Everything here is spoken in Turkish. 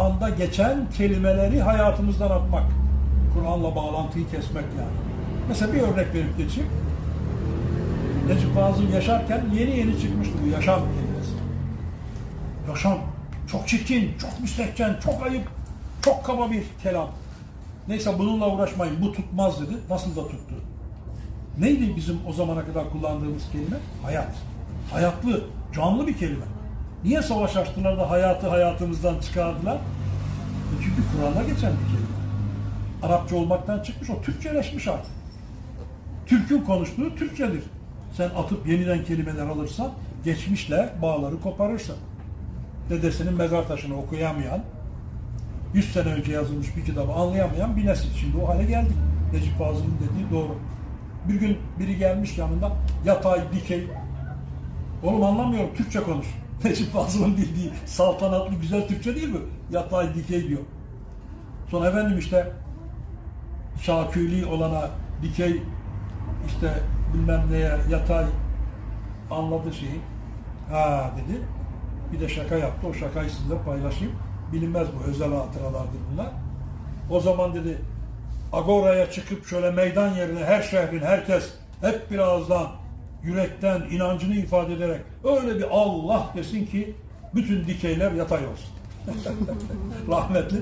Kur'an'da geçen kelimeleri hayatımızdan atmak. Kur'an'la bağlantıyı kesmek yani. Mesela bir örnek verip geçeyim. Necip Fazıl yaşarken yeni yeni çıkmıştı bu yaşam kelimesi. Yaşam. Çok çirkin, çok müstehcen, çok ayıp, çok kaba bir kelam. Neyse bununla uğraşmayın, bu tutmaz dedi. Nasıl da tuttu. Neydi bizim o zamana kadar kullandığımız kelime? Hayat. Hayatlı, canlı bir kelime. Niye savaş açtılar da hayatı hayatımızdan çıkardılar? E Çünkü Kur'an'a geçen bir kelime. Arapça olmaktan çıkmış, o Türkçeleşmiş artık. Türk'ün konuştuğu Türkçedir. Sen atıp yeniden kelimeler alırsan, geçmişle bağları koparırsın. Dedesinin mezar taşını okuyamayan, 100 sene önce yazılmış bir kitabı anlayamayan bir nesil. Şimdi o hale geldik. Necip Fazıl'ın dediği doğru. Bir gün biri gelmiş yanında yatay, dikey. Oğlum anlamıyorum Türkçe konuş. Necip Fazıl'ın bildiği saltanatlı güzel Türkçe değil mi? Yatay, dikey diyor. Sonra efendim işte şaküli olana dikey işte bilmem neye yatay anladı şeyi. Ha dedi. Bir de şaka yaptı. O şakayı sizinle paylaşayım. Bilinmez bu. Özel hatıralardır bunlar. O zaman dedi Agora'ya çıkıp şöyle meydan yerine her şehrin herkes hep bir ağızdan yürekten inancını ifade ederek öyle bir Allah desin ki bütün dikeyler yatay olsun. Rahmetli.